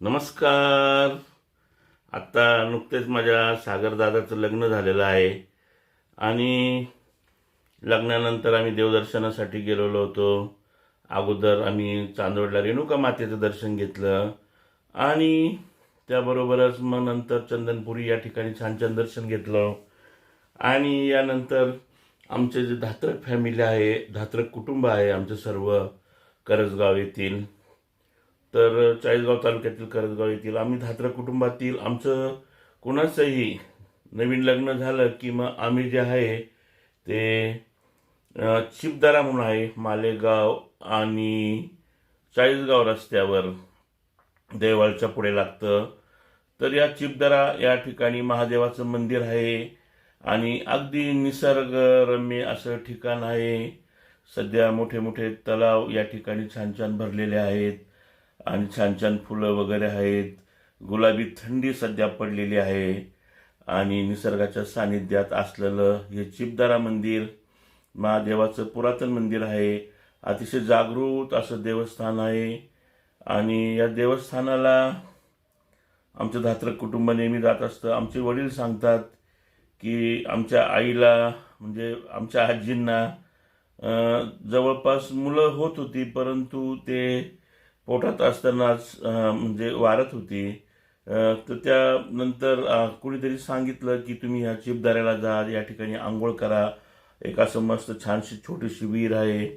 नमस्कार. आत्ता नुकतेच माझ्या सागरदादाचं लग्न झालेलं आहे. आणि लग्नानंतर आम्ही देवदर्शनासाठी गेलेलो होतो. अगोदर आम्ही चांदवडला रेणुका मातेचं दर्शन घेतलं. आणि त्याबरोबरच मग नंतर चंदनपुरी या ठिकाणी छान छान दर्शन घेतलं. आणि यानंतर आमचे जे धात्रक फॅमिली आहे धात्रक कुटुंब आहे आमचं सर्व करजगाव येथील. तर चाळीसगाव तालुक्यातील करजगाव येथील आम्ही धात्रा कुटुंबातील आमचं कोणाचंही नवीन लग्न झालं की मग आम्ही जे आहे ते चिपदारा म्हणून आहे मालेगाव आणि चाळीसगाव रस्त्यावर देवाळच्या पुढे लागतं. तर या चिपदरा या ठिकाणी महादेवाचं मंदिर आहे आणि अगदी निसर्गरम्य असं ठिकाण आहे. सध्या मोठे मोठे तलाव या ठिकाणी छान छान भरलेले आहेत. आणि छान छान फुलं वगैरे आहेत. गुलाबी थंडी सध्या पडलेली आहे. आणि निसर्गाच्या सानिध्यात असलेलं हे चिपदारा मंदिर महादेवाचं पुरातन मंदिर आहे. अतिशय जागृत असं देवस्थान आहे. आणि या देवस्थानाला आमचं धात्रक कुटुंब नेहमी जात असतं. आमचे वडील सांगतात की आमच्या आईला म्हणजे आमच्या आजींना जवळपास मुलं होत होती परंतु ते पोटात असतानाच म्हणजे वारत होती. तर त्यानंतर कुणीतरी सांगितलं की तुम्ही ह्या चिपदाऱ्याला जा या ठिकाणी आंघोळ करा. एक असं मस्त छानशी छोटीशी विहीर आहे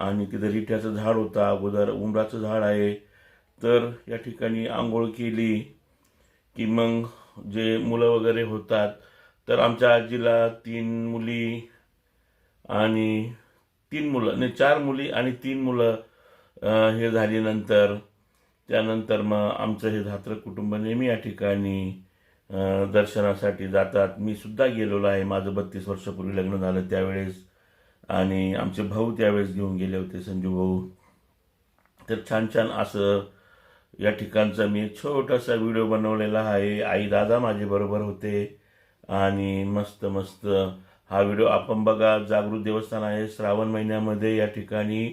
आणि तिथं रिठ्याचं झाड होतं. अगोदर उमराचं झाड आहे. तर या ठिकाणी आंघोळ केली की मग जे मुलं वगैरे होतात तर आमच्या आजीला तीन मुली आणि तीन मुलं नाही चार मुली आणि तीन मुलं हे झाल्यानंतर त्यानंतर मग आमचं हे धात्र कुटुंब नेहमी या ठिकाणी दर्शनासाठी जातात. मी सुद्धा गेलेलो आहे. माझं बत्तीस वर्षापूर्वी लग्न झालं त्यावेळेस. आणि आमचे भाऊ त्यावेळेस घेऊन गेले होते संजू भाऊ. तर छान छान असं या ठिकाणचा मी एक छोटासा व्हिडिओ बनवलेला आहे. आई दादा माझे बरोबर होते. आणि मस्त मस्त हा व्हिडिओ आपण बघा. जागृत देवस्थान आहे. श्रावण महिन्यामध्ये या ठिकाणी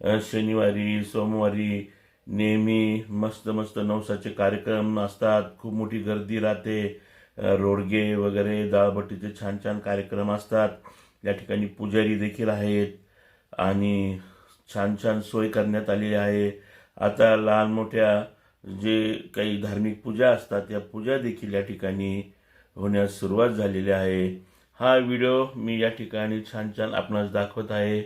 शनिवारी सोमवारी नेहमी मस्त मस्त नवसाचे कार्यक्रम असतात. खूप मोठी गर्दी राहते. रोडगे वगैरे दाळबट्टीचे छान छान कार्यक्रम असतात. या ठिकाणी पुजारी देखील आहेत आणि छान छान सोय करण्यात आलेली आहे. आता लहान मोठ्या जे काही धार्मिक पूजा असतात या पूजा देखील या ठिकाणी होण्यास सुरुवात झालेली आहे. हा व्हिडिओ मी या ठिकाणी छान छान आपणास दाखवत आहे.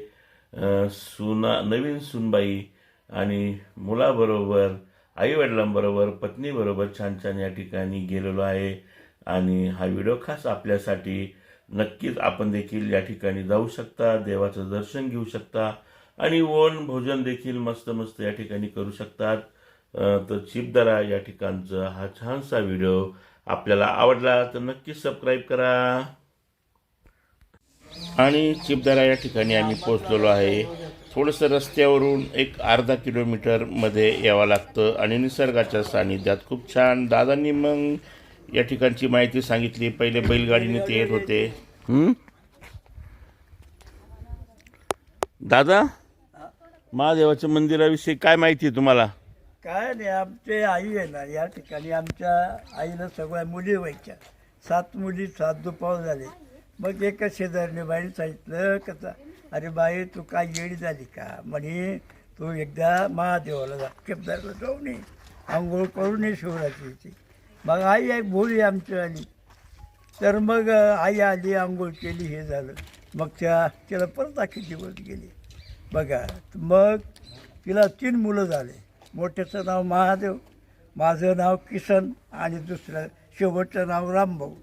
सुना नवीन सुनबाई आणि मुलाबरोबर आईवडिलांबरोबर पत्नीबरोबर छान छान या ठिकाणी गेलेलो आहे. आणि हा व्हिडिओ खास आपल्यासाठी नक्कीच आपण देखील या ठिकाणी जाऊ शकता देवाचं दर्शन घेऊ शकता आणि वन भोजन देखील मस्त मस्त या ठिकाणी करू शकतात. तर चिपदरा या ठिकाणचा हा छानसा व्हिडिओ. आपल्याला आवडला तर नक्कीच सबस्क्राईब करा. आणि चिपदरा या ठिकाणी आम्ही पोहोचलेलो आहे. थोडंसं रस्त्यावरून एक अर्धा किलोमीटरमध्ये यावं लागतं आणि निसर्गाच्या सानिध्यात खूप छान. दादांनी मग या ठिकाणची माहिती सांगितली. पहिले बैलगाडीने ते येत होते. हं? दादा महादेवाच्या मंदिराविषयी काय माहिती आहे तुम्हाला? काय नाही आमचे आई आहे ना या ठिकाणी आमच्या आईला सगळ्या मुली व्हायच्या. सात मुली सात दुपाव झाले. मग एका शेजारने बाईने सांगितलं कसं अरे बाई तू काय येडी झाली का? म्हणे तू एकदा महादेवाला जा. केपदारला जाऊन ये आंघोळ करून ये शिवरात्रीची. मग आई आई भोळी आमची आली. तर मग आई आली आंघोळ केली हे झालं. मग त्या तिला परत आखी दिवस गेली. बघा मग तिला तीन मुलं झाले. मोठ्याचं नाव महादेव माझं नाव किसन आणि दुसरं शेवटचं नाव रामभाऊ.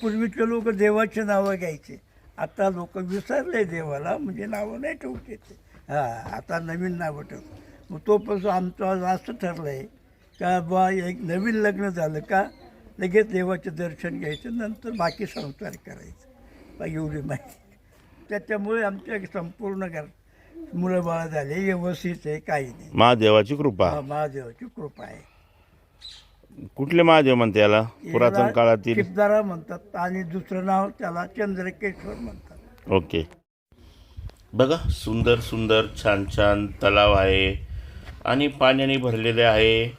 पूर्वीचे लोक देवाचे नावं घ्यायचे. आता लोक विसरले देवाला म्हणजे नावं नाही ठेवते ते हां आता नवीन नावं ठेवतो मग तोपासून आमचं आज असं ठरलं आहे का बा एक नवीन लग्न झालं का लगेच देवाचं दर्शन घ्यायचं नंतर बाकी संस्कार करायचं. एवढी माहिती. त्याच्यामुळे आमच्या संपूर्ण घर मुलं बाळ झाले व्यवस्थित आहे काही नाही. महादेवाची कृपा. हा, महादेवाची कृपा आहे. कुठले महादेव म्हणते याला? पुरातन काळातील म्हणतात आणि दुसरं नाव त्याला चंद्रकेश्वर म्हणतात. ओके. बघा सुंदर सुंदर छान छान तलाव आहे आणि पाण्याने भरलेले आहे.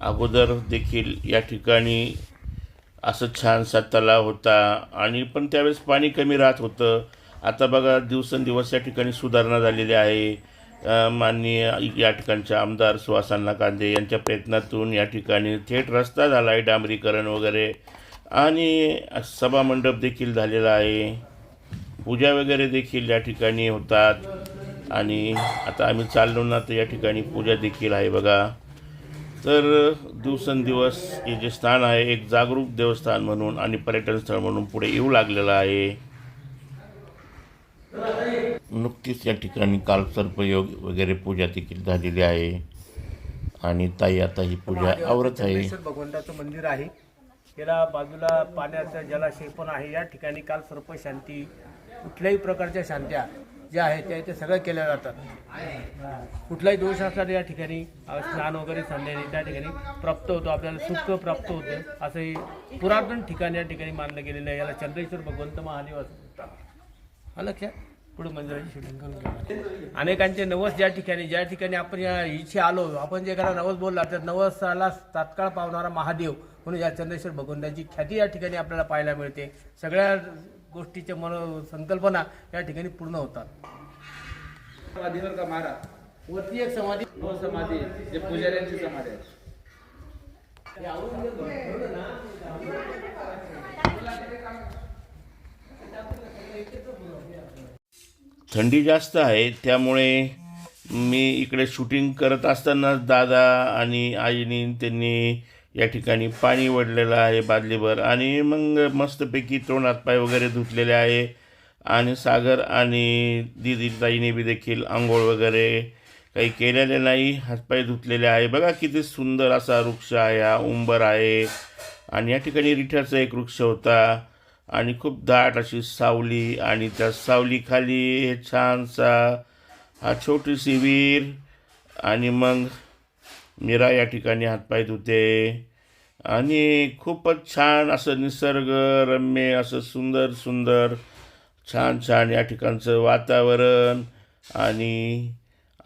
अगोदर देखील या ठिकाणी असं छानसा तलाव होता आणि पण त्यावेळेस पाणी कमी राहत होतं. आता बघा दिवसेंदिवस या ठिकाणी सुधारणा झालेली आहे. माननीय या ठिकाणचे आमदार सुहासांना कांदे यांच्या प्रयत्नातून या ठिकाणी थेट रस्ता झाला आहे डांबरीकरण वगैरे. आणि सभामंडप देखील झालेला आहे. पूजा वगैरे देखील या ठिकाणी होतात. आणि आता आम्ही चाललो ना तर या ठिकाणी पूजा देखील आहे बघा. तर दिवसेंदिवस हे जे स्थान आहे एक जागरूक देवस्थान म्हणून आणि पर्यटन स्थळ म्हणून पुढे येऊ लागलेलं आहे. नुकतीच या ठिकाणी काल सर्पयोग वगैरे पूजा देखील झालेली आहे. आणि ताई आता ही पूजा आवरत आहे. चंद्रेश्वर भगवंताचं मंदिर आहे. याला बाजूला पाण्याचा जलाशय पण आहे. या ठिकाणी काल सर्प शांती कुठल्याही प्रकारच्या शांत्या ज्या आहेत त्या इथे सगळ्या केल्या जातात. कुठलाही दोष असला तर या ठिकाणी अ, स्नान वगैरे सांडल्याने त्या ठिकाणी प्राप्त होतो. आपल्याला सुख प्राप्त होतं. असं हे पुरातन ठिकाण या ठिकाणी मानलं गेलेलं आहे. याला चंद्रेश्वर भगवंत महादेव असं म्हणतात. आलं लक्षात? पुढे मंदिराची शूटिंग करून. अनेकांचे नवस ज्या ठिकाणी ज्या ठिकाणी आपण या इथे आलो आपण जे एखादा नवस बोलला तर नवसाला तात्काळ पावणारा महादेव म्हणून या चंद्रेश्वर भगवंताची ख्याती या ठिकाणी आपल्याला पाहायला मिळते. सगळ्या गोष्टीच्या मन संकल्पना या ठिकाणी पूर्ण होतात. समाधीवर का मारा वरती एक समाधी. हो समाधी जे पुजाऱ्यांची समाधी आहे. थंडी जास्त आहे त्यामुळे मी इकडे शूटिंग करत असताना दादा आणि आईनी त्यांनी या ठिकाणी पाणी वडलेलं आहे बादलीभर आणि मग मस्तपैकी तोंड हातपाय वगैरे धुतलेले आहे. आणि सागर आणि दिदीताईने बी देखील आंघोळ वगैरे काही केलेले नाही हातपाय धुतलेले आहे. बघा किती सुंदर असा वृक्ष आहे हा उंबर आहे. आणि या ठिकाणी रिठ्याचा एक वृक्ष होता. आणि खूप दाट अशी सावली आणि त्या सावलीखाली हे छानसा हा छोटीशी विहीर आणि मग मीरा या ठिकाणी हातपाय धुते. आणि खूपच छान असं निसर्गरम्य असं सुंदर सुंदर छान छान या ठिकाणचं वातावरण आणि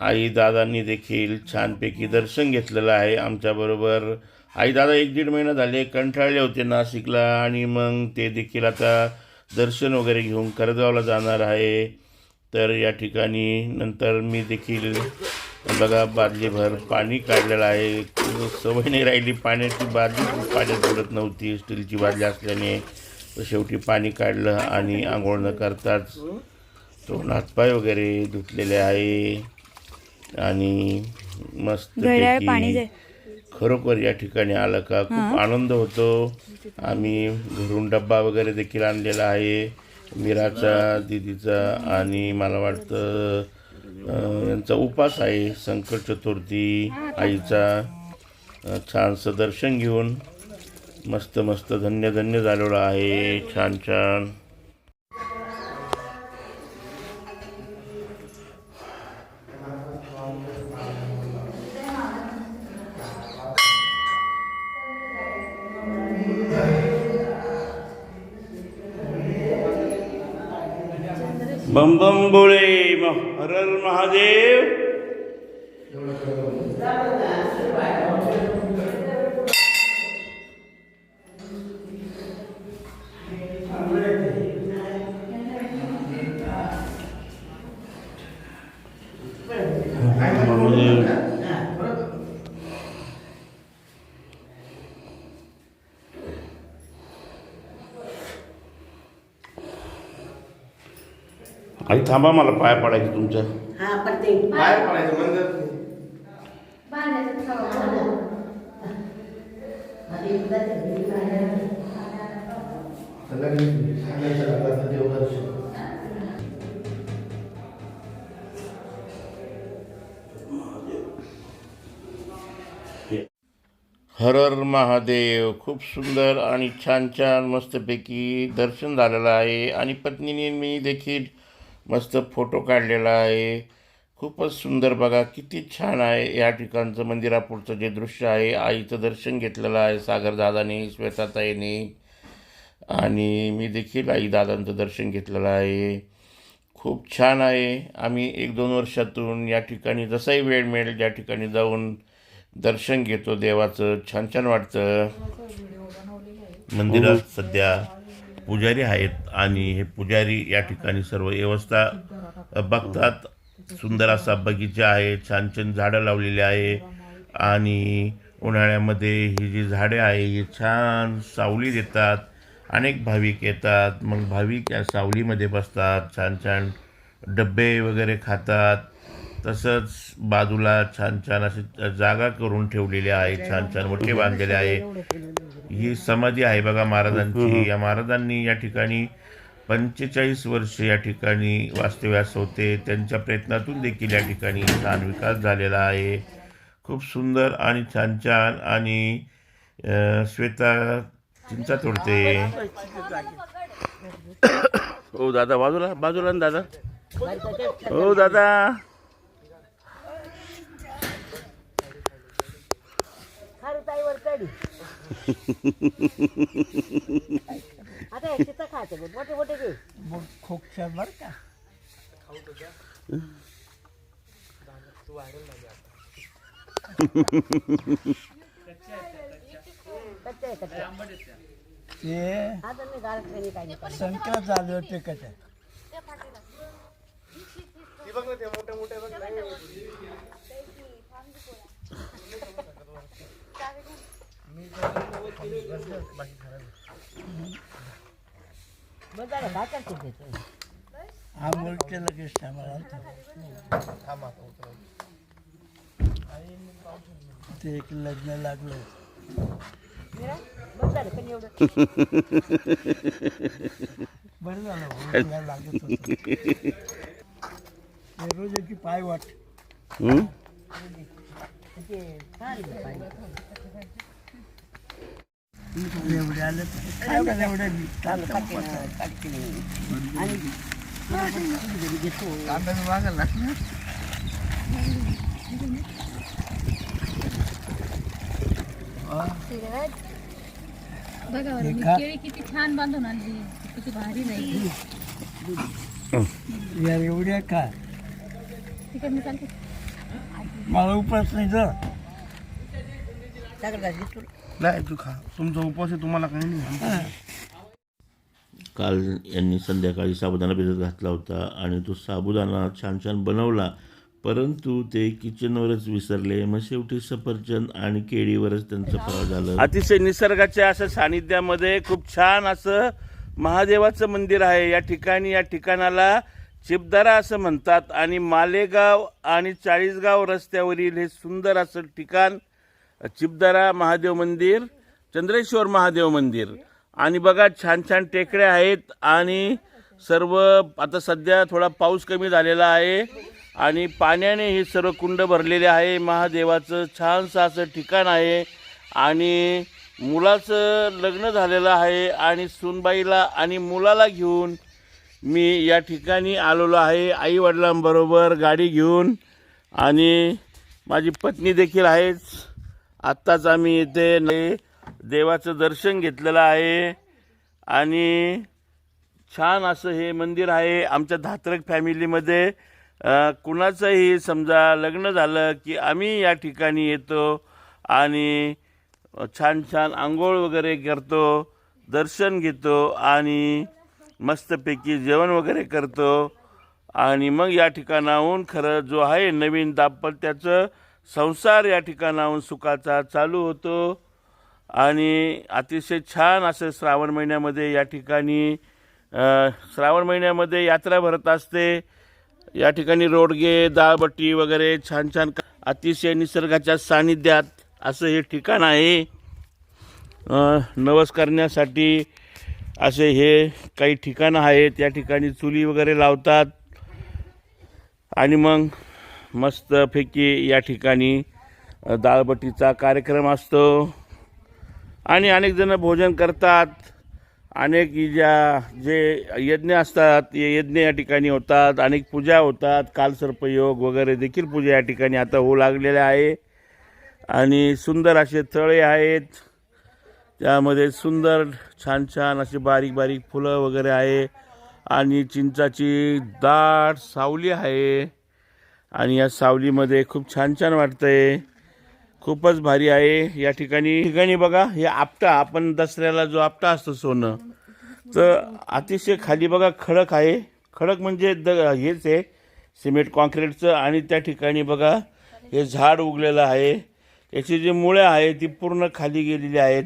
आई दादांनी देखील छानपैकी दर्शन घेतलेलं आहे आमच्याबरोबर. आई दादा एक दीड महिना झाले कंटाळले होते नाशिकला आणि मग ते देखील आता दर्शन वगैरे घेऊन करगावला जाणार आहे. तर या ठिकाणी नंतर मी देखील बघा बादलीभर पाणी काढलेलं आहे. सवय नाही राहिली पाण्याची बादली पाण्यात बुडत नव्हती. स्टीलची बादली असल्याने तर शेवटी पाणी काढलं आणि आंघोळ न करताच तोंड हातपाय वगैरे धुतलेले आहे. आणि मस्त पाणी खरोखर या ठिकाणी आलं का? खूप आनंद होतो. आम्ही घरून डब्बा वगैरे देखील आणलेला आहे. मीराचा दिदीचा आणि मला वाटतं यांचा उपास आहे संकट चतुर्थी आईचा. छानसं दर्शन घेऊन मस्त मस्त धन्य धन्य झालेलं आहे. छान छान. बम बम बोळे म- हर महादेव. आई थांबा मला पाय पडायचं तुमच्या. हा पण ते बाहेर पडायचं मंदिर हर हर महादेव खूप सुंदर आणि छान छान मस्तपैकी दर्शन झालेलं आहे. आणि पत्नीने मी देखील मस्त फोटो काढलेला आहे. खूपच सुंदर बघा किती छान आहे या ठिकाणचं मंदिरापुढचं जे दृश्य आहे. आईचं दर्शन घेतलेलं आहे सागरदादाने श्वेताताईने आणि मी देखील आई दादांचं दर्शन घेतलेलं आहे. खूप छान आहे. आम्ही एक दोन वर्षातून या ठिकाणी जसाही वेळ मिळेल ज्या ठिकाणी जाऊन दर्शन घेतो देवाचं. छान छान वाटतं. मंदिरात सध्या पुजारी आहेत आणि हे पुजारी या ठिकाणी सर्व व्यवस्था बघतात. सुंदर असा बगीचा आहे छान छान झाडं लावलेली आहे आणि उन्हाळ्यामध्ये ही जी झाडे आहे ही छान सावली देतात. अनेक भाविक येतात मग भाविक या सावलीमध्ये बसतात छान छान डब्बे वगैरे खातात. तसंच बाजूला छान छान अशी जागा करून ठेवलेली आहे छान छान मोठे बांधलेले आहे. ही समाधी आहे बघा महाराजांची. या महाराजांनी या ठिकाणी पंचेचाळीस वर्ष या ठिकाणी वास्तव्यास होते. त्यांच्या प्रयत्नातून देखील या ठिकाणी छान विकास झालेला आहे. खूप सुंदर आणि छान छान आणि श्वेता चिंचा तोडते. हो दादा बाजूला बाजूला ना दादा. हो दादा खारुताईवर कडी आता हे तिथं खाते बघ. मोठे मोठे घे मग बरं का? कच्चे आहे कच्चे ते आता मी नाही काही नाही संक्रांत झाले होते कशा मग जरा भाकर शिकायचं हा बोलते लगेच थांबा ते एक लग्न लागलं बरं झालं लग्न लागत होतं रोज याची पाय वाट हं? ते छान आहे पाणी. एवढे आले तर एवढे चालू काटे नाही. आणि घरी घेतो बघा बरं, मी का? केळी किती छान बांधून आणली किती भारी नाही या एवढ्या का तिकडनं चालते मला उपास नाही जर सगळं नाही तू खा तुमचा उपवास आहे तुम्हाला काही नाही काल यांनी संध्याकाळी साबुदाणा भिजत घातला होता आणि तो साबुदाणा छान छान बनवला. परंतु ते किचनवरच विसरले. मग शेवटी सफरचंद आणि केळीवरच त्यांचं फळ झालं. अतिशय निसर्गाच्या असं सानिध्यामध्ये खूप छान असं महादेवाचं मंदिर आहे. या ठिकाणी या ठिकाणाला चिपदारा असं म्हणतात आणि मालेगाव आणि चाळीसगाव रस्त्यावरील हे सुंदर असं ठिकाण चिपदारा महादेव मंदिर चंद्रेश्वर महादेव मंदिर. आणि बघा छान छान टेकड्या आहेत आणि सर्व आता सध्या थोडा पाऊस कमी झालेला आहे आणि पाण्याने हे सर्व कुंड भरलेले आहे. महादेवाचं छानसं असं ठिकाण आहे आणि मुलाचं लग्न झालेलं आहे आणि सुनबाईला आणि मुलाला घेऊन मी या ठिकाणी आलेलो आहे आईवडिलांबरोबर गाडी घेऊन. आणि माझी पत्नी देखील आहेच. आत्ताच आम्ही इथे नाही देवाचं दर्शन घेतलेलं आहे. आणि छान असं हे मंदिर आहे आमच्या धात्रक फॅमिलीमध्ये. कुणाचंही समजा लग्न झालं की आम्ही या ठिकाणी येतो आणि छान छान आंघोळ वगैरे करतो दर्शन घेतो आणि मस्तपैकी जेवण वगैरे करतो. आणि मग या ठिकाणाहून खरं जो आहे नवीन दाम्पत्याचं संसार या ठिकाणाहून सुखाचा चालू होतो. आणि अतिशय छान असं श्रावण महिन्यामध्ये या ठिकाणी श्रावण महिन्यामध्ये यात्रा भरत असते. या ठिकाणी रोडगे दाळबट्टी वगैरे छान छान अतिशय निसर्गाच्या सानिध्यात असं हे ठिकाण आहे. नवस करण्यासाठी असे हे काही ठिकाणं आहेत. या ठिकाणी चुली वगैरे लावतात. आणि मग मस्तपैकी या ठिकाणी दाळबट्टीचा कार्यक्रम असतो. आणि अनेक जण भोजन करतात. अनेक ज्या जे यज्ञ असतात ते यज्ञ या ठिकाणी होतात. अनेक पूजा होतात. कालसर्पयोग वगैरे देखील पूजा या ठिकाणी आता होऊ लागलेल्या आहे. आणि सुंदर असे तळे आहेत. त्यामध्ये सुंदर छान छान असे बारीक बारीक फुलं वगैरे आहे. आणि चिंचाची दाट सावली आहे. आणि या सावलीमध्ये खूप छान छान वाटतं आहे खूपच भारी आहे. या ठिकाणी ठिकाणी बघा हे आपटा आपण दसऱ्याला जो आपटा असतो सोनं तर अतिशय खाली बघा खडक आहे. खडक म्हणजे द हेच आहे सिमेंट कॉन्क्रीटचं आणि त्या ठिकाणी बघा हे झाड उगलेलं आहे. याची जी मुळे आहे ती पूर्ण खाली गेलेली आहेत.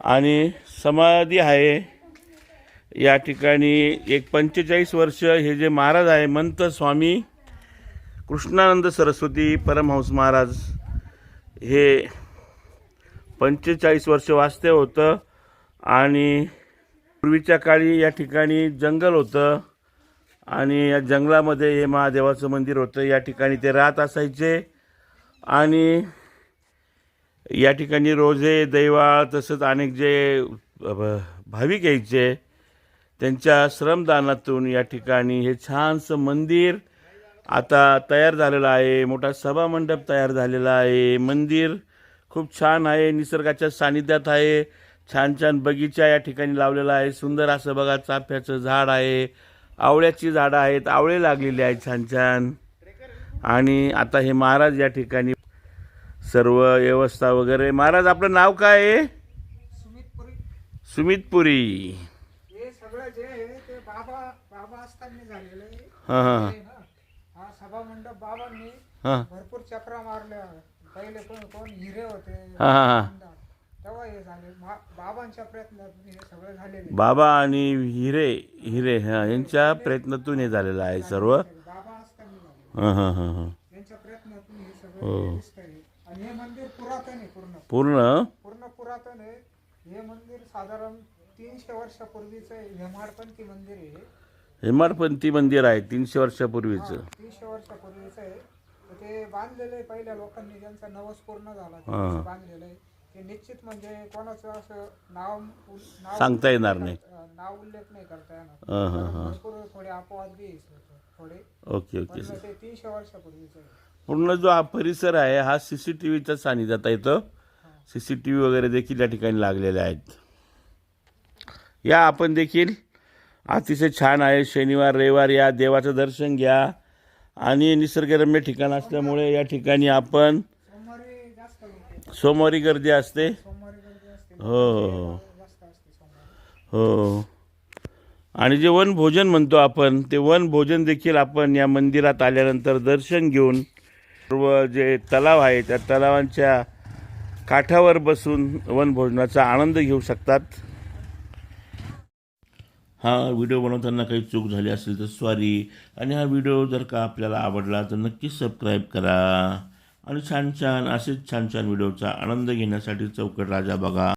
आणि समाधी आहे. या ठिकाणी एक पंचेचाळीस वर्ष हे जे महाराज आहे मंत स्वामी कृष्णानंद सरस्वती परमहंस महाराज हे पंचेचाळीस वर्ष वास्तव्य होतं आणि पूर्वीच्या काळी या ठिकाणी जंगल होतं आणि या जंगलामध्ये हे महादेवाचं मंदिर होतं. या ठिकाणी ते राहत असायचे आणि या ठिकाणी रोजे दैवाळ तसंच अनेक जे भाविक यायचे त्यांच्या श्रमदानातून या ठिकाणी हे छानसं मंदिर आता तयार झालेलं आहे मोठा सभामंडप तयार झालेला आहे. मंदिर खूप छान आहे निसर्गाच्या सानिध्यात आहे. छान छान बगीचा या ठिकाणी लावलेला आहे. सुंदर असं बघा चाफ्याचं झाड आहे. आवळ्याची झाडं आहेत आवळे लागलेले आहेत छान छान. आणि आता हे महाराज या ठिकाणी सर्व व्यवस्था वगैरे. महाराज आपलं नाव काय आहे? सुमितपुरी. हे हां हां हा सभा मंडप बाबांनी हां. भरपूर चक्रा मारल्या. पहिले कोण कोण हिरे होते हां हां हां. तेव्हा हे झाले. मा- बाबांच्या प्रयत्नातून हे सगळं झालेलं बाबा आणि हिरे हिरे हां यांच्या प्रयत्नातून हे झालेलं आहे सर्व. बाबा असताना झाले हां हां हां हां. त्यांच्या प्रयत्नातून हे हो. सगळं दिसतंय आणि हे मंदिर पुरातन आहे पूर्ण. पूर्ण? पूर्ण पुरातन आहे. हे मंदिर साधारण तीनशे वर्षापूर्वीचं हेमाडपंथी मंदिर आहे. हे. हेमाडपंथी मंदिर आहे तीनशे वर्षापूर्वीचं. तीनशे वर्षापूर्वीचं आहे. तर ते बांधलेलं आहे पहिल्या लोकांनी ज्यांचा नवस पूर्ण झाला. त्यांचं बांधलेलं आहे. ते निश्चित म्हणजे कोणाचं असं नाव उल- नाव सांगता येणार नाही. अं, नाव उल्लेख नाही करता येणार. हां हां हां. भरपूर थोडे अपवाद बी थोडे. Okay okay. पण ते तीनशे वर्षापूर्वीचं आहे. पूर्ण जो हा परिसर आहे हा सी सी टी व्हीच्या सानिध्यात येतं. सी सी टी व्ही वगैरे देखील या ठिकाणी लागलेले आहेत. या आपण देखील अतिशय छान आहे. शनिवार रविवार या देवाचं दर्शन घ्या. आणि निसर्गरम्य ठिकाण असल्यामुळे या ठिकाणी आपण सोमवारी गर्दी असते. हो हो हो. हो, हो. आणि जे वनभोजन म्हणतो आपण ते वनभोजन देखील आपण या मंदिरात आल्यानंतर दर्शन घेऊन सर्व जे तलाव आहे त्या तलावांच्या काठावर बसून वनभोजनाचा आनंद घेऊ शकतात. हा व्हिडिओ बनवताना काही चूक झाली असेल तर सॉरी आणि हा व्हिडिओ जर का आपल्याला आवडला तर नक्कीच सबस्क्राईब करा. आणि छान छान असेच छान छान व्हिडिओचा आनंद घेण्यासाठी चौकट राजा बघा.